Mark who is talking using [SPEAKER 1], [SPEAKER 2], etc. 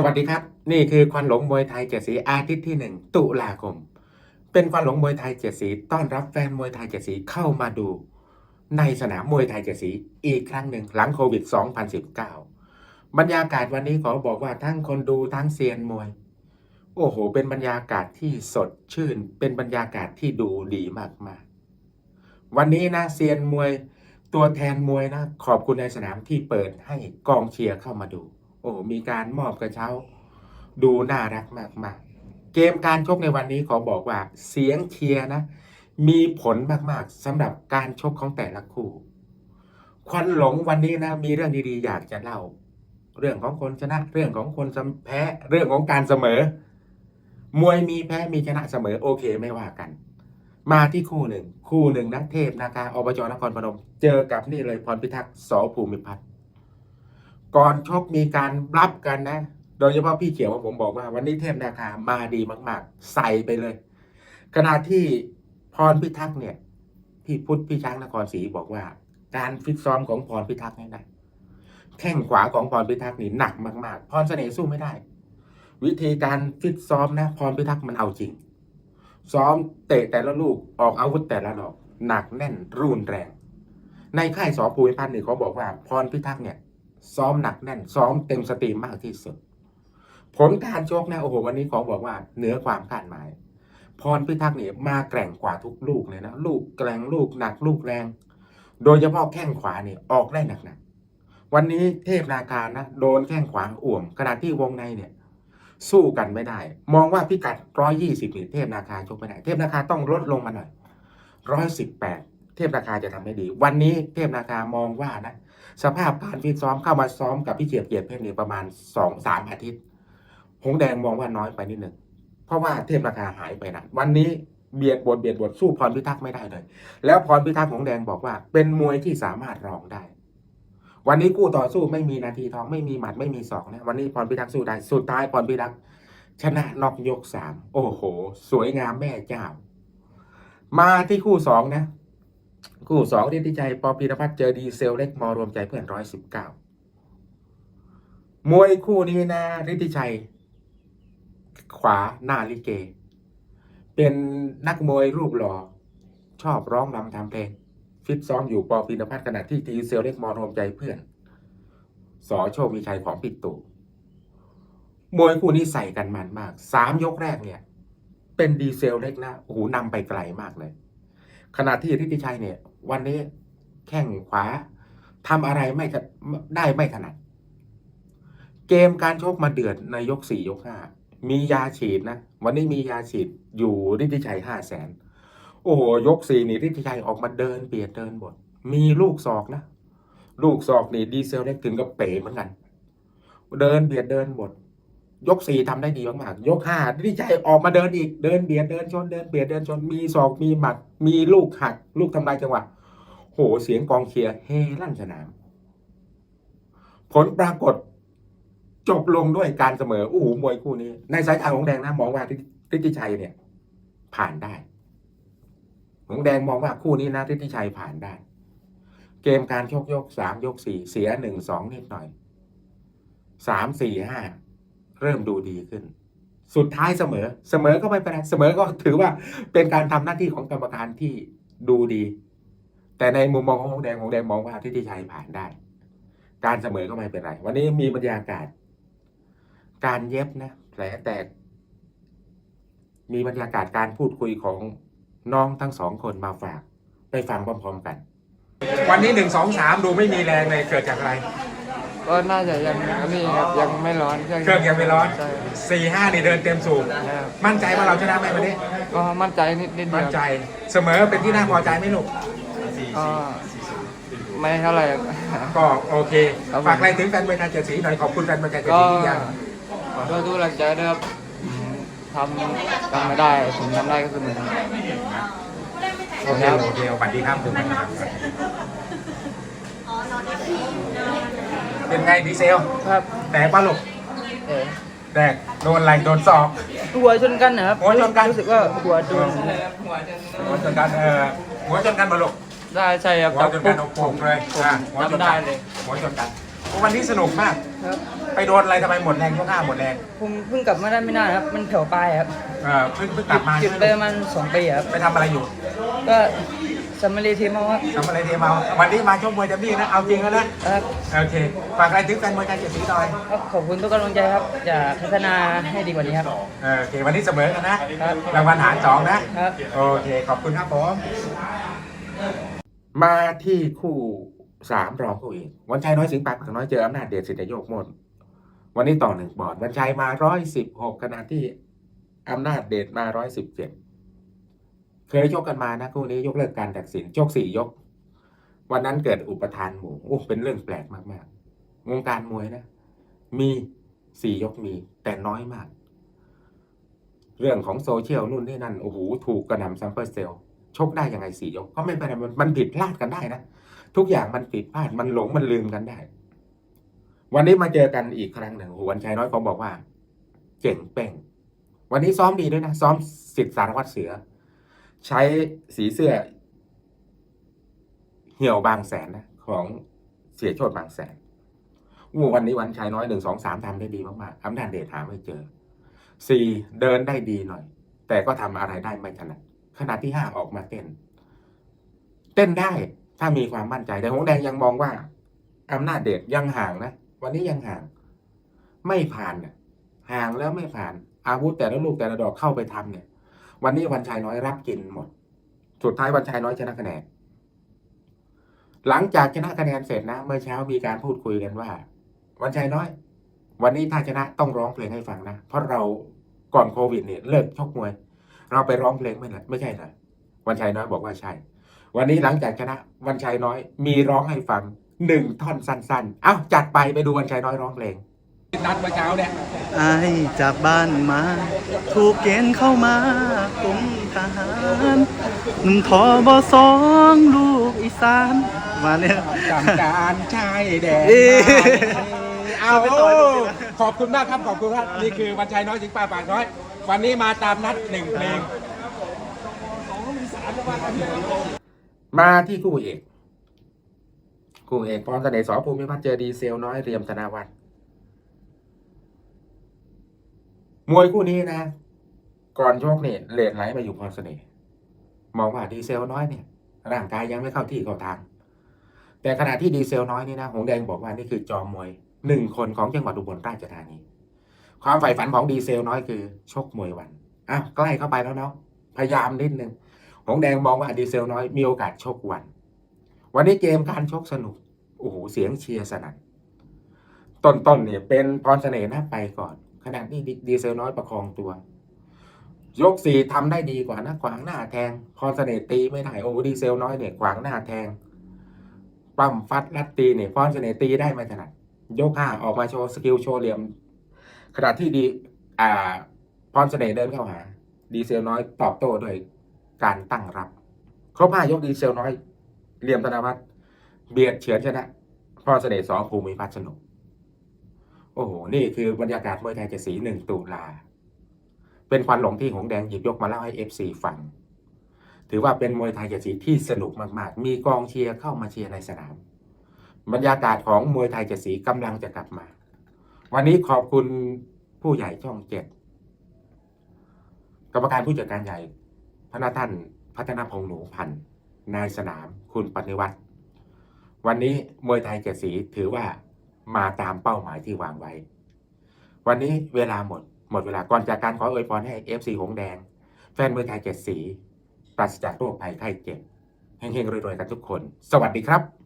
[SPEAKER 1] สวัสดีครับ นี่คือควันหลงมวยไทยเจ็ดสีอาทิตย์ที่หนึ่งตุลาคม เป็นควันหลงมวยไทยเจ็ดสีต้อนรับแฟนมวยไทยเจ็ดสีเข้ามาดู ในสนามมวยไทยเจ็ดสีอีกครั้งหนึ่งหลังโควิด 2019 บรรยากาศวันนี้ขอบอกว่าทั้งคนดูทั้งเซียนมวย โอ้โห เป็นบรรยากาศที่สดชื่น เป็นบรรยากาศที่ดูดีมากๆ วันนี้นะเซียนมวยตัวแทนมวยนะขอบคุณในสนามที่เปิดให้กองเชียร์เข้ามาดู โอ้มีการมอบกระเช้า ดูน่ารักมากๆ เกมการชกในวันนี้ขอบอกว่าเสียงเชียร์นะ มีผลมากๆสำหรับการชกของแต่ละคู่ควันหลงวันนี้นะมีเรื่องดีๆ อยากจะเล่า เรื่องของคนชนะเรื่องของคนแพ้เรื่องของการเสมอ มวยมีแพ้มีชนะเสมอโอเคไม่ว่ากัน มาที่คู่หนึ่ง คู่หนึ่งนะเทพนาคาอบจนครพนม เจอกับนี่เลยพรพิทักษ์สภูมิพัฒน์ ก่อนชกมีการรับกันนะ โดยเฉพาะพี่เขียวผมบอกว่า วันนี้เทพนาคามาดีมาก ๆ ใส่ไปเลย ขณะที่พรพิทักษ์เนี่ย พี่พุทธพี่ช้างนครศรีบอกว่า การฟิตซ้อมของพรพิทักษ์นี่นะแข้งขวาของพรพิทักษ์นี่หนักมาก ๆ พรเสน่ห์สู้ไม่ได้ วิธีการฟิตซ้อมนะพรพิทักษ์มันเอาจริง ซ้อมเตะแต่ละลูกออกอาวุธแต่ละดอก หนักแน่นรุนแรง ในค่ายสอภูมิพัฒน์นี่เขาบอกว่าพรพิทักษ์เนี่ย ซ้อมหนักแน่น ซ้อมเต็มสตรีมมากที่สุด ผลการชกนะโอ้โหวันนี้ขอบอกว่าเหนือความคาดหมาย พรพิทักษ์เนี่ยมาแกร่งกว่าทุกลูกเลยนะลูกแกร่งลูกหนักลูกแรง โดยเฉพาะแข้งขวาเนี่ยออกได้หนักหนักๆวันนี้เทพนาคารนะโดนแข้งขวาอ่วมขณะที่วงในเนี่ย สู้กันไม่ได้ มองว่าพิกัด120นี่สิบเทพนาคาชกไม่ได้ เทพนาคาต้องลดลงมาหน่อย118เทพนาคาจะทำได้ดี วันนี้เทพนาคามองว่านะ สภาพการฟิตซ้อมเข้ามาซ้อมกับพี่เจียบเกียรติเพชรเนี่ยประมาณ2-3อาทิตย์ หงแดงมองว่าน้อยไปนิดหนึ่ง เพราะว่าเทพนาคาหายไปนะวันนี้เบียดบทเบียดบทสู้พรพิทักษ์ไม่ได้เลย แล้วพรพิทักษ์หงแดงบอกว่า เป็นมวยที่สามารถรองได้ วันนี้กู้ต่อสู้ไม่มีนาทีทองไม่มีหมัดไม่มีศอกนะวันนี้พรพิทักษ์สู้ได้สุดท้ายพรพิทักษ์ชนะนอกยกสามโอ้โห สวยงามแม่เจ้า มาที่คู่สองนะ คู่สองฤทธิชัยปอพีรพัฒน์เจอดีเซลเล็กมอรวมใจเพื่อนร้อยสิบเก้ามวยคู่นี้นะฤทธิชัย ขวาหน้าลิเก เป็นนักมวยรูปหล่อชอบร้องรำทำเพลง ฟิตซ้อมอยู่ปอพีรพัฒน์ขณะที่ดีเซลเล็กมอรวมใจเพื่อนสอโชคมีชัยของปิดตูมวยคู่นี้ใส่กันมันมาก สามยกแรกเนี่ย เป็นดีเซลเล็กนะโอ้โหนำไปไกลมากเลย ขณะที่ฤทธิชัยเนี่ย วันนี้แข้งขวาทำอะไรไม่ได้ไม่ถนัด เกมการชกมาเดือดในยกสี่ยกห้ามียาฉีดนะ วันนี้มียาฉีดอยู่ฤทธิชัยห้าแสนโอ้โหยกสี่นี่ฤทธิชัยออกมาเดินเปียดเดินบทมีลูกศอกนะลูกศอกนี่ดีเซลเล็กถึงกับเป๋เหมือนกัน เดินเบียดเดินบท ยกสี่ทำได้ดีมากๆยกห้าฤทธิชัยออกมาเดินอีกเดินเบียดเดินชนเดินเบียดเดินชนมีศอกมีหมัด มีลูกหัก ลูกทำลายจังหวะโหเสียงกองเชียร์เฮลั่นสนาม ผลปรากฏจบลงด้วยการเสมออู้หูมวยคู่นี้ ในสายตาของแดงนะมองว่าฤทธิชัยเนี่ย ผ่านได้ของแดงมองว่าคู่นี้นะฤทธิชัยผ่านได้ เกมการชกยกสามยกสี่เสียหนึ่งสองนิดหน่อยสามสี่ห้า เริ่มดูดีขึ้น สุดท้ายเสมอ เสมอก็ไม่เป็นไรเสมอก็ถือว่าเป็นการทำหน้าที่ของกรรมการที่ดูดี แต่ในมุมมองของหงแดงหงแดงมองว่าทิติชัยผ่านได้ การเสมอก็ไม่เป็นไร วันนี้มีบรรยากาศ การเย็บนะแผลแตก มีบรรยากาศการพูดคุยของน้องทั้งสองคนมาฝาก ไปฟังพร้อมๆกัน วันนี้หนึ่งสองสามดูไม่มีแรงเลยเกิดจากอะไร
[SPEAKER 2] ก็น่าจะยังอันนี้ครับยังไม่ร้อนเครื่อง
[SPEAKER 1] เครื่องยังไม่ร้อน
[SPEAKER 2] ใช่
[SPEAKER 1] สี่ห้านี่เดินเต็มสูบ
[SPEAKER 2] ครับ
[SPEAKER 1] มั่นใจว่าเราชนะไหมวันนี้
[SPEAKER 2] ก็มั่นใจนิดนิดเดี
[SPEAKER 1] มั่
[SPEAKER 2] ย
[SPEAKER 1] น
[SPEAKER 2] ว
[SPEAKER 1] ใจเสมอเป็นที่น่าพอใจไหมลูก
[SPEAKER 2] ก็ไม่เท่าไหร่
[SPEAKER 1] ก็โอเค
[SPEAKER 2] ครับผม
[SPEAKER 1] ฝากอะไรถึงแฟนมวยไทยเจ็ดสีหน่อยขอบคุณแฟนมวยไทยเจ็ด
[SPEAKER 2] ก็
[SPEAKER 1] สีที่ยัง
[SPEAKER 2] ก็ทุกกำลังใจด้วยครับอืมทำทำไม่ได้ผมทำได้ก็คือเหมือนกัน
[SPEAKER 1] โอเคโอเคสวัสดีครับผม เป็นไงดีเซล
[SPEAKER 2] ครับ
[SPEAKER 1] แตกปะลูก
[SPEAKER 2] เออ
[SPEAKER 1] แตกโดนอะไรโดนศอก
[SPEAKER 2] หัวชนกันนะครับ
[SPEAKER 1] หัวชนกัน
[SPEAKER 2] รู้สึกว่าหัวโดน
[SPEAKER 1] หัวชนกันเออหัวชนกันมาลูก
[SPEAKER 2] ได้ใช่ครับ
[SPEAKER 1] หัวชนกันเอาโป่งเลย
[SPEAKER 2] ผม
[SPEAKER 1] อะหัวชน
[SPEAKER 2] จำ
[SPEAKER 1] กั
[SPEAKER 2] ได้
[SPEAKER 1] น
[SPEAKER 2] เลย
[SPEAKER 1] หัวชนกันวันนี้สนุกมาก
[SPEAKER 2] ครับ
[SPEAKER 1] ไปโดนอะไรทำไมหมดแรงยกห้าหมดแรง
[SPEAKER 2] ผมเพิ่งกลับมาได้ไม่นานครับ มันแผ่วปลายครับ
[SPEAKER 1] เออเพิ่งเพิ่งกลับมา
[SPEAKER 2] หยุดไปประมาณสองปีครับ
[SPEAKER 1] ไปทำอะไรอยู่
[SPEAKER 2] ก็ สมมารีทีมเอาครับ
[SPEAKER 1] ทำอะไรเทมาวันนี้มาชกมวยเต็มที่นะ เอาจริงแล้วนะ
[SPEAKER 2] ครับ
[SPEAKER 1] โอเค ฝากอะไรถึงแฟนมวยไทยเจ็ดสีหน่อย
[SPEAKER 2] ก็ขอบคุณทุกกำลังใจครับจะพัฒนาให้ดีกว่านี้ครับ
[SPEAKER 1] เออโอเค วันนี้เสมอกันนะ
[SPEAKER 2] ครับ
[SPEAKER 1] รางวัลหารสองนะ
[SPEAKER 2] ครับ
[SPEAKER 1] โอเค ขอบคุณครับผม มาที่คู่สามรองคู่เอกวันชัยน้อยสิงห์ปากปากน้อยเจออำนาจเดชสิทธิโยกมนวันนี้ต่อหนึ่งบอร์ดวันชัยมาร้อยสิบหกขณะที่อำนาจเดชมาร้อยสิบเจ็ด เคยชกกันมานะคู่นี้ยกเลิกการตัดสินชกสี่ยก วันนั้นเกิดอุปทานหมู่โอ้เป็นเรื่องแปลกมากๆวงการมวยนะ มีสี่ยกมี แต่น้อยมาก เรื่องของโซเชียลนู่นนี่นั่นโอ้โหถูกกระหน่ำซัมเปอร์เซลชกได้ยังไงสี่ยกก็ไม่เป็นไรมันผิดพลาดกันได้นะทุกอย่างมันผิดพลาดมันหลงมันลืมกันได้ วันนี้มาเจอกันอีกครั้งหนึ่งโอ้วันชัยน้อยเขาบอกว่าเจ๋งเป้งวันนี้ซ้อมดีด้วยนะ ซ้อมสิทธิสารวัตรเสือ ใช้สีเสื้อ เหี่ยวบางแสนนะของเสียโชดบางแสนอู้วันนี้วันชัยน้อยหนึ่งสองสามทำได้ดีมากๆอำนาจเดชหาไม่เจอสี่เดินได้ดีหน่อย แต่ก็ทำอะไรได้ไม่ถนัดขณะที่ห้าออกมาเต้น เต้นได้ถ้ามีความมั่นใจแต่หงแดงยังมองว่าอำนาจเดชยังห่างนะวันนี้ยังห่าง ไม่ผ่านเนี่ยห่างแล้วไม่ผ่าน อาวุธแต่ละลูกแต่ละดอกเข้าไปทำเนี่ย วันนี้วันชายน้อยรับกินหมด สุดท้ายวันชายน้อยชนะคะแนน หลังจากชนะคะแนนเสร็จนะ เมื่อเช้ามีการพูดคุยกันว่า วันชายน้อย วันนี้ถ้าชนะต้องร้องเพลงให้ฟังนะ เพราะเราก่อนโควิดเนี่ยเลิกชกมวย เราไปร้องเพลงไม่เหรอไม่ใช่เหรอวันชัยน้อยบอกว่าใช่ วันนี้หลังจากชนะวันชัยน้อยมีร้องให้ฟังหนึ่งท่อนสั้นๆ เอ้าจัดไปไปดูวันชัยน้อยร้องเพลง นัดเมื่อเช้าเนี่ย
[SPEAKER 3] อายจากบ้านมา ถูกเกณฑ์เข้ามากรมทหารหนุ่มทอบอสองลูกอีสานมาเนี่ย
[SPEAKER 1] จำการชายแดน
[SPEAKER 3] เอ๊ะ
[SPEAKER 1] เอา
[SPEAKER 3] ไปต่อยดูสินะ
[SPEAKER 1] ขอบคุณมากครับขอบคุณครับนี่คือวันชัยน้อยสิงห์ป่าปากน้อย วันนี้มาตามนัดหนึ่งเพลงมาที่คู่เอกคู่เอกพรเสน่ห์สอภูมิพัฒน์เจอดีเซลน้อยเรียมธนาวัฒน์ มวยคู่นี้นะ ก่อนชกเนี่ยเลดไหลมาอยู่พรเสน่ห์มองว่าดีเซลน้อยเนี่ย ร่างกายยังไม่เข้าที่เข้าทาง แต่ขณะที่ดีเซลน้อยนี่นะหงแดงบอกว่านี่คือจอมมวยหนึ่งคนของจังหวัดอุบลราชธานี ความใฝ่ฝันของดีเซลน้อยคือชกมวยวันอ้าวใกล้เข้าไปแล้วเนาะพยายามนิดนึงหงแดงมองว่าดีเซลน้อยมีโอกาสชกวัน วันนี้เกมการชกสนุกโอ้โหเสียงเชียร์สนั่นต้นๆเนี่ยเป็นพรเสน่ห์นะไปก่อน ขณะที่ดีเซลน้อยประคองตัว ยกสี่ทำได้ดีกว่านะขวางหน้าแทงพรเสน่ตีไม่ได้โอ้ดีเซลน้อยเนี่ยขวางหน้าแทงปั้มฟัดลัดตีเนี่ยพรเสน่ตีได้ไม่ถนัดยกห้าออกมาโชว์สกิลโชว์เหลี่ยมขณะที่ดีอ่าพรเสน่ห์เดินเข้าหา ดีเซลน้อยตอบโต้ด้วยการตั้งรับครบห้ายกดีเซลน้อยเหลี่ยมธนวัฒน์เบียดเฉือนชนะพรเสน่ห์สองภูมิพัฒน์สนุก โอ้โห นี่คือบรรยากาศมวยไทยเจะสีหนึ่งตุลา เป็นควันหลงที่หงแดงหยิบยกมาเล่าให้เอฟซีฟัง ถือว่าเป็นมวยไทยเจ็ดสีที่สนุกมากๆ มีกองเชียร์เข้ามาเชียร์ในสนาม บรรยากาศของมวยไทยเจ็ดสีกำลังจะกลับมา วันนี้ขอบคุณผู้ใหญ่ช่องเจ็ดกรรมการผู้จัดการใหญ่พระนาท่านพัฒนาพงษ์หนูพันธ์นายสนาม คุณปฏิวัติ วันนี้มวยไทยเจ็ดสีถือว่า มาตามเป้าหมายที่วางไว้ วันนี้เวลาหมด หมดเวลาก่อนจากการขออวยพรให้เอฟซีหงแดง แฟนมวยไทยเจ็ดสี ปราศจากโรคภัยไข้เจ็บเฮงๆรวยๆกันทุกคน สวัสดีครับ